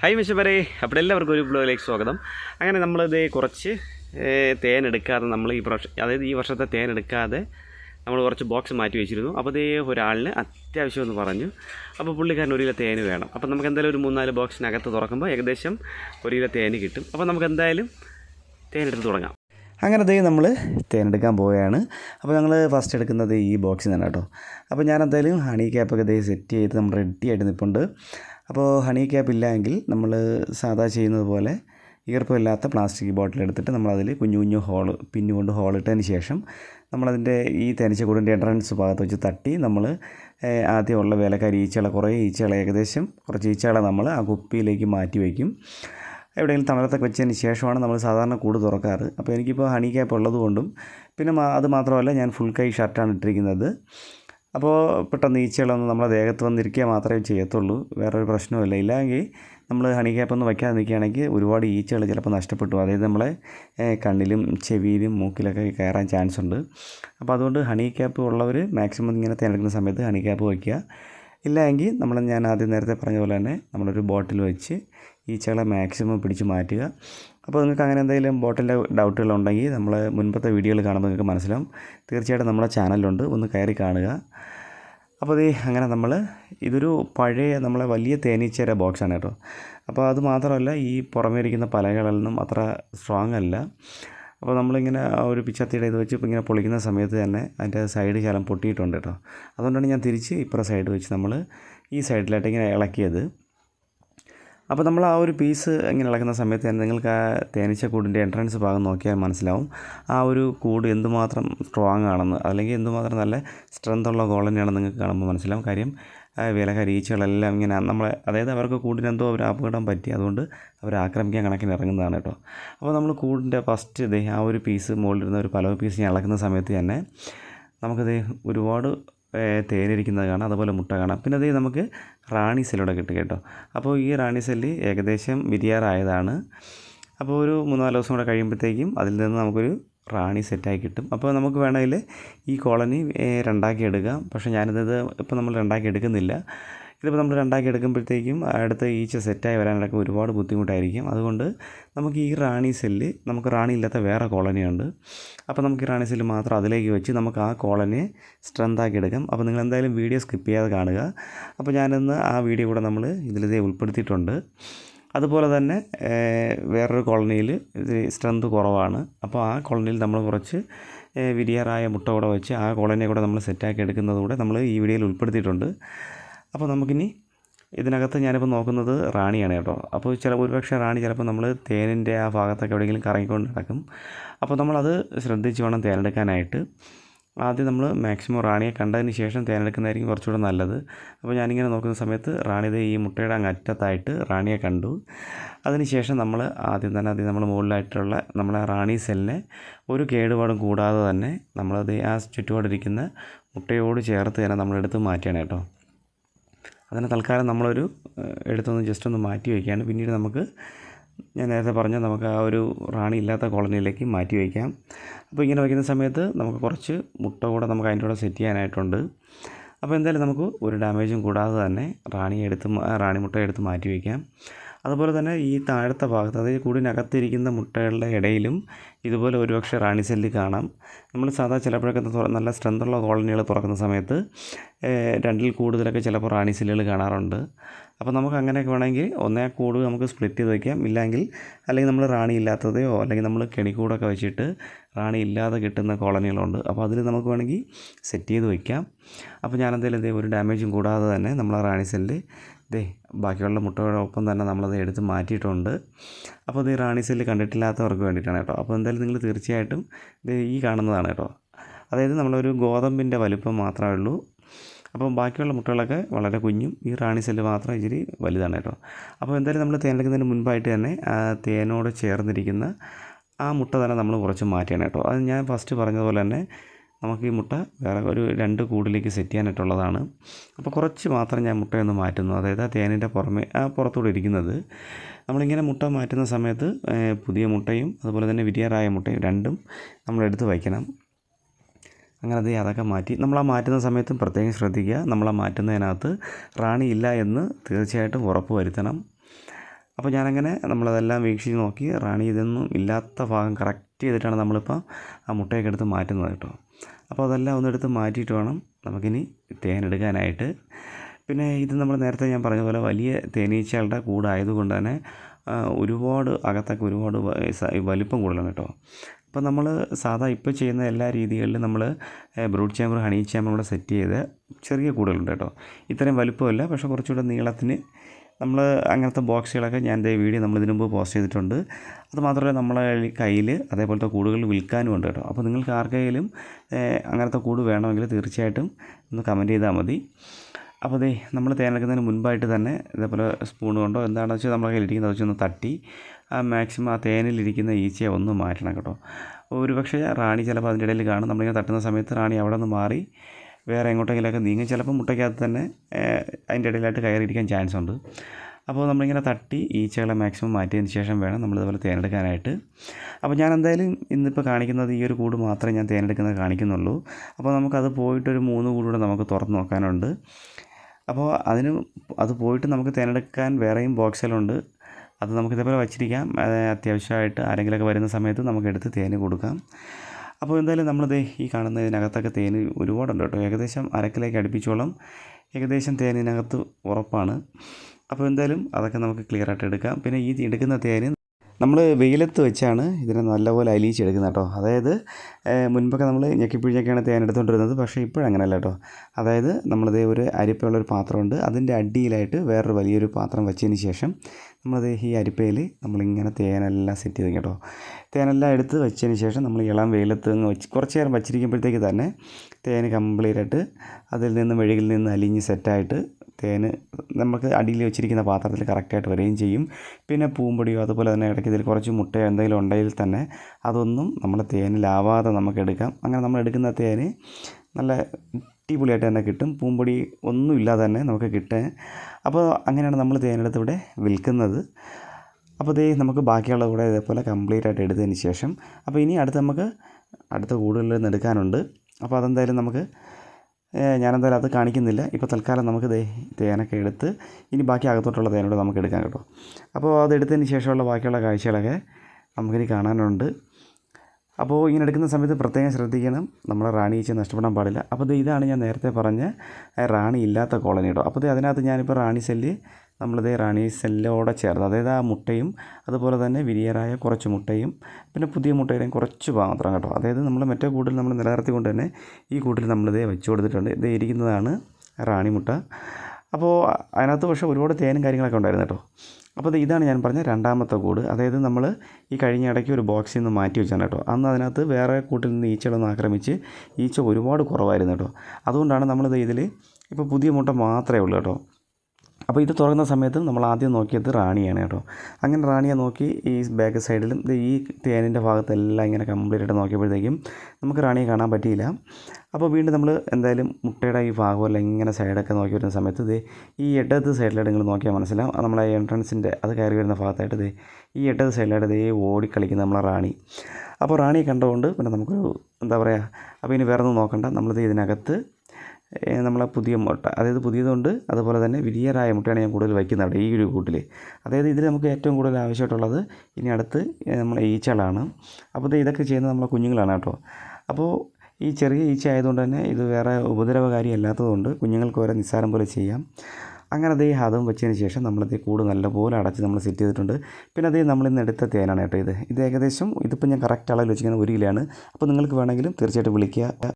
Hi മിഷപ്പരെ അപ്പോൾ എല്ലാവർക്കും ഒരു ബ്ലോഗിലേക്ക് സ്വാഗതം. അങ്ങനെ നമ്മളിത് കുറച്ച് തേൻ എടുക്കാതെ നമ്മൾ ഈ പ്രാവശ്യം അതായത് ഈ വർഷത്തെ തേൻ എടുക്കാതെ നമ്മൾ കുറച്ച് ബോക്സ് മാറ്റി വെച്ചിരുന്നു. അപ്പോൾ ഇതേ ഒരാളിന് അത്യാവശ്യം എന്ന് പറഞ്ഞു. അപ്പോൾ പുള്ളിക്കാരൻ ഒരു കിലോ തേന് വേണം. അപ്പോൾ നമുക്ക് എന്തായാലും ഒരു മൂന്നാൽ ബോക്സിനകത്ത് തുറക്കുമ്പോൾ ഏകദേശം ഒരു കിലോ തേന് കിട്ടും. അപ്പോൾ നമുക്ക് എന്തായാലും തേൻ തേനെടുത്ത് തുടങ്ങാം. അങ്ങനെ ദേ നമ്മൾ തേനെടുക്കാൻ പോവുകയാണ്. അപ്പോൾ ഞങ്ങൾ ഫസ്റ്റ് എടുക്കുന്നത് ഈ ബോക്സിൽ നിന്നാണ് കേട്ടോ. അപ്പോൾ ഞാൻ എന്തായാലും ഹണി ക്യാപ്പൊക്കെ ദേ സെറ്റ് ചെയ്ത് നമ്മൾ റെഡി ആയിട്ട് നിൽപ്പുണ്ട് അപ്പോൾ ഹണി ക്യാപ്പ് ഇല്ല എങ്കിൽ നമ്മൾ സാധാ ചെയ്യുന്നത് പോലെ ഈർപ്പമില്ലാത്ത പ്ലാസ്റ്റിക് ബോട്ടിൽ എടുത്തിട്ട് നമ്മളതിൽ കുഞ്ഞു കുഞ്ഞു ഹോൾ പിന്നുകൊണ്ട് ഹോളിട്ടതിന് ശേഷം നമ്മളതിന്റെ ഈ തനിച്ചക്കൂടിന്റെ എൻട്രൻസ് ഭാഗത്ത് വെച്ച് തട്ടി നമ്മൾ ആദ്യമുള്ള വേലക്കാരി ഈച്ചകളെ കുറേ ഈച്ചകളെ ഏകദേശം കുറച്ച് ഈച്ചകളെ നമ്മൾ ആ കുപ്പിയിലേക്ക് മാറ്റി വയ്ക്കും. എവിടെയെങ്കിലും തണലത്തൊക്കെ വെച്ചതിന് ശേഷമാണ് നമ്മൾ സാധാരണ കൂട് തുറക്കാറ്. അപ്പോൾ എനിക്കിപ്പോൾ ഹണി ക്യാപ്പ് ഉള്ളതുകൊണ്ടും പിന്നെ അത് മാത്രമല്ല ഞാൻ ഫുൾ കൈ ഷർട്ടാണ് ഇട്ടിരിക്കുന്നത്. അപ്പോൾ പെട്ടെന്ന് ഈച്ചകളൊന്നും നമ്മളെ ദേഹത്ത് വന്നിരിക്കുക മാത്രമേ ചെയ്യത്തുള്ളൂ. വേറൊരു പ്രശ്നവുമില്ല. ഇല്ലെങ്കിൽ നമ്മൾ ഹണി ക്യാപ്പ് ഒന്നും വയ്ക്കാതെ നിൽക്കുകയാണെങ്കിൽ ഒരുപാട് ഈച്ചകൾ ചിലപ്പോൾ നഷ്ടപ്പെട്ടു. അതായത് നമ്മളെ കണ്ണിലും ചെവിയിലും മൂക്കിലൊക്കെ കയറാൻ ചാൻസ് ഉണ്ട്. അപ്പോൾ അതുകൊണ്ട് ഹണി ക്യാപ്പ് ഉള്ളവർ മാക്സിമം ഇങ്ങനെ തിരഞ്ഞെടുക്കുന്ന സമയത്ത് ഹണി ക്യാപ്പ് വയ്ക്കുക. ഇല്ലെങ്കിൽ നമ്മൾ ഞാൻ ആദ്യം നേരത്തെ പറഞ്ഞ പോലെ തന്നെ നമ്മളൊരു ബോട്ടിൽ വെച്ച് ഈച്ചകളെ മാക്സിമം പിടിച്ച് മാറ്റുക. അപ്പോൾ നിങ്ങൾക്ക് അങ്ങനെ എന്തെങ്കിലും ബോട്ടിന്റെ ഡൗട്ടുകളുണ്ടെങ്കിൽ നമ്മൾ മുൻപത്തെ വീഡിയോകൾ കാണുമ്പോൾ നിങ്ങൾക്ക് മനസ്സിലാവും. തീർച്ചയായിട്ടും നമ്മുടെ ചാനലുണ്ട് ഒന്ന് കയറി കാണുക. അപ്പോൾ ഇത് അങ്ങനെ നമ്മൾ ഇതൊരു പഴയ നമ്മളെ വലിയ തേനീച്ചയുടെ ബോക്സാണ് കേട്ടോ. അപ്പോൾ അത് മാത്രമല്ല ഈ പുറമേ ഇരിക്കുന്ന പലകളൊന്നും അത്ര സ്ട്രോങ് അല്ല. അപ്പോൾ നമ്മളിങ്ങനെ ഒരു പിച്ചത്തിയുടെ ഇത് വെച്ച് ഇപ്പോൾ ഇങ്ങനെ പൊളിക്കുന്ന സമയത്ത് തന്നെ അതിന്റെ സൈഡ് ശലം പൊട്ടിയിട്ടുണ്ട് കേട്ടോ. അതുകൊണ്ടാണ് ഞാൻ തിരിച്ച് ഇപ്പുറം സൈഡ് വെച്ച് നമ്മൾ ഈ സൈഡിലായിട്ട് ഇങ്ങനെ ഇളക്കിയത്. അപ്പോൾ നമ്മൾ ആ ഒരു പീസ് ഇങ്ങനെ ഇളക്കുന്ന സമയത്ത് തന്നെ നിങ്ങൾക്ക് ആ തേനീച്ചക്കൂടിന്റെ എൻട്രൻസ് ഭാഗം നോക്കിയാൽ മനസ്സിലാവും. ആ ഒരു കൂട് എന്തുമാത്രം സ്ട്രോങ് ആണെന്ന് അല്ലെങ്കിൽ എന്തുമാത്രം നല്ല സ്ട്രെങ്ത് ഉള്ള കോളനിയാണെന്ന് നിങ്ങൾക്ക് കാണുമ്പോൾ മനസ്സിലാവും. കാര്യം ഈച്ചകളെല്ലാം ഇങ്ങനെ നമ്മളെ അതായത് അവർക്ക് കൂടിന് എന്തോ ഒരു അപകടം പറ്റി. അതുകൊണ്ട് അവർ ആക്രമിക്കാൻ കണക്കിന് ഇറങ്ങുന്നതാണ് കേട്ടോ. അപ്പോൾ നമ്മൾ കൂടിന്റെ ഫസ്റ്റ് ഇതേ ആ ഒരു പീസ് മുകളിലിരുന്ന ഒരു പലവ് പീസ് ഞാൻ ഇളക്കുന്ന സമയത്ത് തന്നെ നമുക്കിത് ഒരുപാട് തേനിരിക്കുന്നത് കാണാം അതുപോലെ മുട്ട കാണാം. പിന്നെ അതേ നമുക്ക് റാണി സെല്ലൂടെ കിട്ടും കേട്ടോ. അപ്പോൾ ഈ റാണി സെല്ല് ഏകദേശം വിരിയാറായതാണ്. അപ്പോൾ ഒരു മൂന്നാൽ ദിവസം കൂടെ കഴിയുമ്പോഴത്തേക്കും അതിൽ നിന്ന് നമുക്കൊരു റാണി സെറ്റായി കിട്ടും. അപ്പോൾ നമുക്ക് വേണമെങ്കിൽ ഈ കോളനി രണ്ടാക്കി എടുക്കാം. പക്ഷേ ഞാനിത് ഇപ്പോൾ നമ്മൾ രണ്ടാക്കി എടുക്കുന്നില്ല. ഇതിപ്പോൾ നമ്മൾ രണ്ടാക്കി എടുക്കുമ്പോഴത്തേക്കും അടുത്ത ഈച്ച സെറ്റായി വരാനൊക്കെ ഒരുപാട് ബുദ്ധിമുട്ടായിരിക്കും. അതുകൊണ്ട് നമുക്ക് ഈ റാണി സെല്ല് നമുക്ക് റാണി ഇല്ലാത്ത വേറെ കോളനിയുണ്ട്. അപ്പോൾ നമുക്ക് ഈ റാണി സെല്ല് മാത്രം അതിലേക്ക് വെച്ച് നമുക്ക് ആ കോളനിയെ സ്ട്രെങ്ത് ആക്കി എടുക്കാം. അപ്പോൾ നിങ്ങൾ എന്തായാലും വീഡിയോ സ്കിപ്പ് ചെയ്യാതെ കാണുക. അപ്പോൾ ഞാനിന്ന് ആ വീഡിയോ കൂടെ നമ്മൾ ഇതിലിതേ ഉൾപ്പെടുത്തിയിട്ടുണ്ട്. അതുപോലെ തന്നെ വേറൊരു കോളനിയിൽ സ്ട്രെങ്ത് കുറവാണ്. അപ്പോൾ ആ കോളനിയിൽ നമ്മൾ കുറച്ച് വിരിയാറായ മുട്ട കൂടെ വെച്ച് ആ കോളനിയെ കൂടെ നമ്മൾ സെറ്റാക്കി എടുക്കുന്നതുകൂടെ നമ്മൾ ഈ വീഡിയോയിൽ ഉൾപ്പെടുത്തിയിട്ടുണ്ട്. അപ്പോൾ നമുക്കിനി ഇതിനകത്ത് ഞാനിപ്പോൾ നോക്കുന്നത് റാണിയാണ് കേട്ടോ. അപ്പോൾ ചില ഒരുപക്ഷെ റാണി ചിലപ്പോൾ നമ്മൾ തേനിന്റെ ആ ഭാഗത്തൊക്കെ എവിടെയെങ്കിലും കറങ്ങിക്കൊണ്ട് നടക്കും. അപ്പോൾ നമ്മളത് ശ്രദ്ധിച്ച് വേണം തേനെടുക്കാനായിട്ട്. ആദ്യം നമ്മൾ മാക്സിമം റാണിയെ കണ്ടതിന് ശേഷം തേനെടുക്കുന്നതായിരിക്കും കുറച്ചുകൂടെ നല്ലത്. അപ്പോൾ ഞാനിങ്ങനെ നോക്കുന്ന സമയത്ത് റാണിയുടെ ഈ മുട്ടയുടെ അങ്ങ് അറ്റത്തായിട്ട് റാണിയെ കണ്ടു. അതിനുശേഷം നമ്മൾ ആദ്യം തന്നെ ആദ്യം നമ്മൾ മുകളിലായിട്ടുള്ള നമ്മളെ റാണി സെല്ലിനെ ഒരു കേടുപാടും കൂടാതെ തന്നെ നമ്മളത് ആ ചുറ്റുപാടിരിക്കുന്ന മുട്ടയോട് ചേർത്ത് തന്നെ നമ്മളെടുത്ത് മാറ്റുകയാണ് കേട്ടോ. അതിന് തൽക്കാലം നമ്മളൊരു എടുത്തൊന്ന് ജസ്റ്റ് ഒന്ന് മാറ്റി വയ്ക്കുകയാണ് പിന്നീട് നമുക്ക് ഞാൻ നേരത്തെ പറഞ്ഞ നമുക്ക് ആ ഒരു റാണി ഇല്ലാത്ത കോളനിയിലേക്ക് മാറ്റി വയ്ക്കാം. അപ്പോൾ ഇങ്ങനെ വയ്ക്കുന്ന സമയത്ത് നമുക്ക് കുറച്ച് മുട്ട കൂടെ നമുക്ക് അതിന്റെ കൂടെ സെറ്റ് ചെയ്യാനായിട്ടുണ്ട്. അപ്പോൾ എന്തായാലും നമുക്ക് ഒരു ഡാമേജും കൂടാതെ തന്നെ റാണി എടുത്ത് റാണി മുട്ട എടുത്ത് മാറ്റി വയ്ക്കാം. അതുപോലെ തന്നെ ഈ താഴത്തെ ഭാഗത്ത് അതായത് കൂടിനകത്തിരിക്കുന്ന മുട്ടകളുടെ ഇടയിലും ഇതുപോലെ ഒരുപക്ഷെ റാണി സെല്ല് കാണാം. നമ്മൾ സാധാ ചിലപ്പോഴൊക്കെ നല്ല സ്ട്രെങ്ത്തുള്ള കോളനികൾ തുറക്കുന്ന സമയത്ത് രണ്ടിൽ കൂടുതലൊക്കെ ചിലപ്പോൾ റാണി സെല്ലുകൾ കാണാറുണ്ട്. അപ്പോൾ നമുക്ക് അങ്ങനെയൊക്കെ വേണമെങ്കിൽ ഒന്നേ കൂട് നമുക്ക് സ്പ്ലിറ്റ് ചെയ്ത് വയ്ക്കാം ഇല്ലെങ്കിൽ അല്ലെങ്കിൽ നമ്മൾ റാണി ഇല്ലാത്തതെയോ അല്ലെങ്കിൽ നമ്മൾ കെണിക്കൂടൊക്കെ വെച്ചിട്ട് റാണി ഇല്ലാതെ കിട്ടുന്ന കോളനികളുണ്ട്. അപ്പോൾ അതിൽ നമുക്ക് വേണമെങ്കിൽ സെറ്റ് ചെയ്ത് വയ്ക്കാം അപ്പോൾ ഞാൻ എന്തെങ്കിലും ദേ ഒരു ഡാമേജും കൂടാതെ തന്നെ നമ്മൾ ആ റാണി സെല്ല് ദേ ബാക്കിയുള്ള മുട്ടയോടൊപ്പം തന്നെ നമ്മളത് എടുത്ത് മാറ്റിയിട്ടുണ്ട്. അപ്പോൾ ഇത് റാണി സെല്ല് കണ്ടിട്ടില്ലാത്തവർക്ക് വേണ്ടിയിട്ടാണ് കേട്ടോ. അപ്പോൾ എന്തായാലും നിങ്ങൾ തീർച്ചയായിട്ടും ഇത് ഈ കാണുന്നതാണ് കേട്ടോ. അതായത് നമ്മളൊരു ഗോതമ്പിന്റെ വലുപ്പം മാത്രമേ ഉള്ളൂ. അപ്പോൾ ബാക്കിയുള്ള മുട്ടകളൊക്കെ വളരെ കുഞ്ഞും ഈ റാണി സെല്ല് മാത്രം ഇച്ചിരി വലുതാണ് കേട്ടോ. അപ്പോൾ എന്തായാലും നമ്മൾ തേനെടുക്കുന്നതിന് മുൻപായിട്ട് തന്നെ തേനോട് ചേർന്നിരിക്കുന്ന ആ മുട്ട തന്നെ നമ്മൾ കുറച്ച് മാറ്റിയാണ് കേട്ടോ. അത് ഞാൻ ഫസ്റ്റ് പറഞ്ഞതുപോലെ തന്നെ നമുക്ക് ഈ മുട്ട വേറെ ഒരു രണ്ട് കൂടിലേക്ക് സെറ്റ് ചെയ്യാനായിട്ടുള്ളതാണ്. അപ്പോൾ കുറച്ച് മാത്രം ഞാൻ മുട്ടയൊന്ന് മാറ്റുന്നു. അതായത് ആ തേനിന്റെ പുറമെ ആ പുറത്തൂടെ ഇരിക്കുന്നത്. നമ്മളിങ്ങനെ മുട്ട മാറ്റുന്ന സമയത്ത് പുതിയ മുട്ടയും അതുപോലെ തന്നെ വിരിയാറായ മുട്ടയും രണ്ടും നമ്മളെടുത്ത് വയ്ക്കണം. അങ്ങനെ അത് അതൊക്കെ മാറ്റി. നമ്മൾ ആ മാറ്റുന്ന സമയത്തും പ്രത്യേകം ശ്രദ്ധിക്കുക. നമ്മൾ ആ മാറ്റുന്നതിനകത്ത് റാണി ഇല്ല എന്ന് തീർച്ചയായിട്ടും ഉറപ്പ് വരുത്തണം. അപ്പോൾ ഞാനങ്ങനെ നമ്മളതെല്ലാം വീക്ഷിച്ച് നോക്കി റാണി ഇതൊന്നും ഇല്ലാത്ത ഭാഗം കറക്റ്റ് ചെയ്തിട്ടാണ് നമ്മളിപ്പോൾ ആ മുട്ടയൊക്കെ എടുത്ത് മാറ്റുന്നത് കേട്ടോ. അപ്പോൾ അതെല്ലാം ഒന്നെടുത്ത് മാറ്റിയിട്ട് വേണം നമുക്കിനി തേൻ എടുക്കാനായിട്ട്. പിന്നെ ഇത് നമ്മൾ നേരത്തെ ഞാൻ പറഞ്ഞ പോലെ വലിയ തേനീച്ചകളുടെ കൂടായതുകൊണ്ട് തന്നെ ഒരുപാട് അകത്തൊക്കെ ഒരുപാട് വലിപ്പം കൂടുതലാണ് കേട്ടോ. അപ്പോൾ നമ്മൾ സാധാ ഇപ്പോൾ ചെയ്യുന്ന എല്ലാ രീതികളിലും നമ്മൾ ബ്രൂഡ് ചേമ്പർ ഹണി ചേമ്പർ കൂടെ സെറ്റ് ചെയ്ത് ചെറിയ കൂടുകളുണ്ട് കേട്ടോ. ഇത്രയും വലിപ്പമല്ല പക്ഷേ കുറച്ചുകൂടെ നീളത്തിന് നമ്മൾ അങ്ങനത്തെ ബോക്സുകളൊക്കെ ഞാൻ എന്റെ വീഡിയോ നമ്മൾ ഇതിനു മുമ്പ് പോസ്റ്റ് ചെയ്തിട്ടുണ്ട്. അതുമാത്രമല്ല നമ്മളെ കയ്യിൽ അതേപോലത്തെ കൂടുകൾ വിൽക്കാനും ഉണ്ട് കേട്ടോ. അപ്പോൾ നിങ്ങൾക്ക് ആർക്കെങ്കിലും അങ്ങനത്തെ കൂട് വേണമെങ്കിൽ തീർച്ചയായിട്ടും ഒന്ന് കമന്റ് ചെയ്താൽ മതി. അപ്പോൾ അതേ നമ്മൾ തേനെടുക്കുന്നതിന് മുൻപായിട്ട് തന്നെ ഇതേപോലെ സ്പൂൺ കൊണ്ടോ എന്താണെന്ന് വെച്ചാൽ നമ്മളെ കയ്യിലിരിക്കുന്നത് വെച്ചൊന്ന് തട്ടി ആ മാക്സിമം ആ തേനിലിരിക്കുന്ന ഈച്ചയെ ഒന്ന് മാറ്റണം കേട്ടോ. ഒരു പക്ഷേ റാണി ചിലപ്പോൾ അതിന്റെ ഇടയിൽ കാണും. നമ്മളിങ്ങനെ തട്ടുന്ന സമയത്ത് റാണി അവിടെ നിന്ന് മാറി വേറെ എങ്ങോട്ടെങ്കിലൊക്കെ നീങ്ങി. ചിലപ്പോൾ മുട്ടയ്ക്കകത്ത് തന്നെ അതിന്റെ ഇടയിലായിട്ട് കയറിയിരിക്കാൻ ചാൻസ് ഉണ്ട്. അപ്പോൾ നമ്മളിങ്ങനെ തട്ടി ഈച്ചകളെ മാക്സിമം മാറ്റിയതിന് ശേഷം വേണം നമ്മളിതുപോലെ തേനെടുക്കാനായിട്ട്. അപ്പോൾ ഞാൻ എന്തായാലും ഇന്നിപ്പോൾ കാണിക്കുന്നത് ഈ ഒരു കൂട് മാത്രമേ ഞാൻ തേനെടുക്കുന്നത് കാണിക്കുന്നുള്ളൂ. അപ്പോൾ നമുക്കത് പോയിട്ടൊരു മൂന്ന് കൂടുകൂടെ നമുക്ക് തുറന്ന് നോക്കാനുണ്ട്. അപ്പോൾ അതിന് അത് പോയിട്ട് നമുക്ക് തിരഞ്ഞെടുക്കാൻ വേറെയും ബോക്സിലുണ്ട് അത് നമുക്ക് ഇതേപോലെ വച്ചിരിക്കാം. അത് അത്യാവശ്യമായിട്ട് ആരെങ്കിലുമൊക്കെ വരുന്ന സമയത്ത് നമുക്ക് എടുത്ത് തേന് കൊടുക്കാം. അപ്പോൾ എന്തായാലും നമ്മളിത് ഈ കാണുന്ന ഇതിനകത്തൊക്കെ തേന് ഒരുപാടുണ്ട് കേട്ടോ. ഏകദേശം അരക്കിലേക്ക് അടുപ്പിച്ചോളം ഏകദേശം തേനിനകത്ത് ഉറപ്പാണ്. അപ്പോൾ എന്തായാലും അതൊക്കെ നമുക്ക് ക്ലിയർ ആയിട്ട് എടുക്കാം. പിന്നെ ഈ എടുക്കുന്ന തേന് നമ്മൾ വെയിലത്ത് വെച്ചാണ് ഇതിനെ നല്ലപോലെ അലിയിച്ചെടുക്കുന്നത് കേട്ടോ. അതായത് മുൻപൊക്കെ നമ്മൾ ഞെക്കിപ്പിഴിഞ്ഞൊക്കെയാണ് തേൻ എടുത്തുകൊണ്ടിരുന്നത് പക്ഷേ ഇപ്പോഴങ്ങനെയല്ല കേട്ടോ. അതായത് നമ്മളിതേ ഒരു അരിപ്പയുള്ള ഒരു പാത്രമുണ്ട്. അതിന്റെ അടിയിലായിട്ട് വേറൊരു വലിയൊരു പാത്രം വെച്ചതിന് ശേഷം നമ്മളത് ഈ അരിപ്പയിൽ നമ്മളിങ്ങനെ തേനെല്ലാം സെറ്റ് ചെയ്ത് കേട്ടോ. തേനെല്ലാം എടുത്ത് വെച്ചതിന് ശേഷം നമ്മൾ ഇളം വെയിലത്ത് അങ്ങ് വെച്ച് കുറച്ച് നേരം വച്ചിരിക്കുമ്പോഴത്തേക്ക് തന്നെ തേന് കംപ്ലീറ്റ് ആയിട്ട് അതിൽ നിന്ന് മെഴുകിൽ നിന്ന് അലിഞ്ഞ് സെറ്റായിട്ട് തേന് നമുക്ക് അടിയിൽ വെച്ചിരിക്കുന്ന പാത്രത്തിൽ കറക്റ്റായിട്ട് വരികയും ചെയ്യും. പിന്നെ പൂമ്പൊടിയോ അതുപോലെ തന്നെ ഇടയ്ക്ക് ഇതിൽ കുറച്ച് മുട്ടയോ എന്തെങ്കിലും ഉണ്ടെങ്കിൽ തന്നെ അതൊന്നും നമ്മൾ തേനിലാവാതെ നമുക്ക് എടുക്കാം. അങ്ങനെ നമ്മൾ എടുക്കുന്ന തേന് നല്ല അടിപൊളിയായിട്ട് തന്നെ കിട്ടും. പൂമ്പൊടി ഒന്നും ഇല്ലാതെ തന്നെ നമുക്ക് കിട്ടേ. അപ്പോൾ അങ്ങനെയാണ് നമ്മൾ തേനെടുത്ത് ഇവിടെ വിൽക്കുന്നത്. അപ്പോൾ ഇതേ നമുക്ക് ബാക്കിയുള്ള കൂടെ ഇതേപോലെ കംപ്ലീറ്റ് ആയിട്ട് എടുത്തതിന് ശേഷം. അപ്പോൾ ഇനി അടുത്ത് നമുക്ക് അടുത്ത കൂടുതൽ എടുക്കാനുണ്ട്. അപ്പോൾ അതെന്തായാലും നമുക്ക് ഞാനെന്തായാലും അത് കാണിക്കുന്നില്ല. ഇപ്പോൾ തൽക്കാലം നമുക്ക് ദേ തേനൊക്കെ എടുത്ത് ഇനി ബാക്കി അകത്തോട്ടുള്ള തേനോട് നമുക്ക് എടുക്കാം കേട്ടോ. അപ്പോൾ അത് എടുത്തതിന് ശേഷമുള്ള ബാക്കിയുള്ള കാഴ്ചകളൊക്കെ നമുക്കിനി കാണാനുണ്ട്. അപ്പോൾ ഇങ്ങനെ എടുക്കുന്ന സമയത്ത് പ്രത്യേകം ശ്രദ്ധിക്കണം. നമ്മളെ റാണി ഈച്ച നഷ്ടപ്പെടാൻ പാടില്ല. അപ്പോൾ ഇതാണ് ഞാൻ നേരത്തെ പറഞ്ഞ റാണി ഇല്ലാത്ത കോളനി കേട്ടോ. അപ്പോൾ അതിനകത്ത് ഞാനിപ്പോൾ റാണി സെല്ല് നമ്മളിത് റാണി സെല്ലോടെ ചേർത്ത്. അതായത് ആ മുട്ടയും അതുപോലെ തന്നെ വിരിയറായ കുറച്ച് മുട്ടയും പിന്നെ പുതിയ മുട്ടയുടെയും കുറച്ച് മാത്രം കേട്ടോ. അതായത് നമ്മൾ മറ്റേ കൂട്ടിൽ നമ്മൾ നിലനിർത്തിക്കൊണ്ട് തന്നെ ഈ കൂട്ടിൽ നമ്മളിതേ വെച്ച് കൊടുത്തിട്ടുണ്ട്. ഇതേ ഇരിക്കുന്നതാണ് റാണി മുട്ട. അപ്പോൾ അതിനകത്ത് പക്ഷേ ഒരുപാട് തേനും കാര്യങ്ങളൊക്കെ ഉണ്ടായിരുന്നു കേട്ടോ. അപ്പോൾ ഇതാണ് ഞാൻ പറഞ്ഞ രണ്ടാമത്തെ കൂട് അതായത് നമ്മൾ ഈ കഴിഞ്ഞ ഇടയ്ക്ക് ഒരു ബോക്സിൽ നിന്ന് മാറ്റി വെച്ചാണ് കേട്ടോ. അന്ന് അതിനകത്ത് വേറെ കൂട്ടിൽ നിന്ന് ഈച്ചകളൊന്ന് ആക്രമിച്ച് ഈച്ച ഒരുപാട് കുറവായിരുന്നു കേട്ടോ. അതുകൊണ്ടാണ് നമ്മളിത് ഇതിൽ ഇപ്പോൾ പുതിയ മുട്ട മാത്രമേ ഉള്ളൂ കേട്ടോ. അപ്പോൾ ഇത് തുറക്കുന്ന സമയത്ത് നമ്മൾ ആദ്യം നോക്കിയത് റാണിയാണ് കേട്ടോ. അങ്ങനെ റാണിയെ നോക്കി ഈ ബാക്ക് സൈഡിലും ഈ തേനിന്റെ ഭാഗത്തെല്ലാം ഇങ്ങനെ കംപ്ലീറ്റ് ആയിട്ട് നോക്കിയപ്പോഴത്തേക്കും നമുക്ക് റാണിയെ കാണാൻ പറ്റിയില്ല. അപ്പോൾ വീണ്ടും നമ്മൾ എന്തായാലും മുട്ടയുടെ ഈ ഭാഗമല്ല ഇങ്ങനെ സൈഡൊക്കെ നോക്കി വരുന്ന സമയത്ത് ഇത് ഈ ഇടത് സൈഡിലായിട്ട് നിങ്ങൾ നോക്കിയാൽ മനസ്സിലാവും. നമ്മളെ എൻട്രൻസിന്റെ അത് കയറി വരുന്ന ഭാഗത്തായിട്ട് ഇത് ഈ ഇടത് സൈഡിലായിട്ട് ഇതേ ഓടിക്കളിക്കുന്ന നമ്മളെ റാണി. അപ്പോൾ റാണിയെ കണ്ടുകൊണ്ട് പിന്നെ നമുക്കൊരു എന്താ പറയുക അപ്പോൾ ഇനി വേറെ ഒന്നും നോക്കണ്ട നമ്മളിത് ഇതിനകത്ത് നമ്മളെ പുതിയ മുട്ട. അതായത് പുതിയതുണ്ട് അതുപോലെ തന്നെ വിരിയരായ മുട്ടയാണ് ഞാൻ കൂടുതൽ വയ്ക്കുന്നത് അവിടെ ഈ ഒരു കൂട്ടിൽ അതായത് ഇതിൽ നമുക്ക് ഏറ്റവും കൂടുതൽ ആവശ്യമായിട്ടുള്ളത് ഇനി അടുത്ത് നമ്മളെ ഈച്ചകളാണ്. അപ്പോൾ ഇതൊക്കെ ചെയ്യുന്നത് നമ്മളെ കുഞ്ഞുങ്ങളാണ് കേട്ടോ. അപ്പോൾ ഈ ചെറിയ ഈച്ച ആയതുകൊണ്ട് തന്നെ ഇത് വേറെ ഉപദ്രവകാരി അല്ലാത്തതുകൊണ്ട് കുഞ്ഞുങ്ങൾക്ക് വരെ നിസ്സാരം പോലെ ചെയ്യാം. അങ്ങനെ അതേ ഹാദവും വെച്ചതിന് ശേഷം നമ്മളത് കൂട് നല്ലപോലെ അടച്ച് നമ്മൾ സെറ്റ് ചെയ്തിട്ടുണ്ട്. പിന്നെ അതേ നമ്മളിന്ന് എടുത്ത തേനാണ് കേട്ടോ ഇത്. ഇത് ഏകദേശം ഇതിപ്പോൾ ഞാൻ കറക്റ്റ് അളവിൽ വെച്ചിരിക്കുന്നത് ഒരു കിലോയാണ്. അപ്പോൾ നിങ്ങൾക്ക് വേണമെങ്കിലും തീർച്ചയായിട്ടും വിളിക്കുക.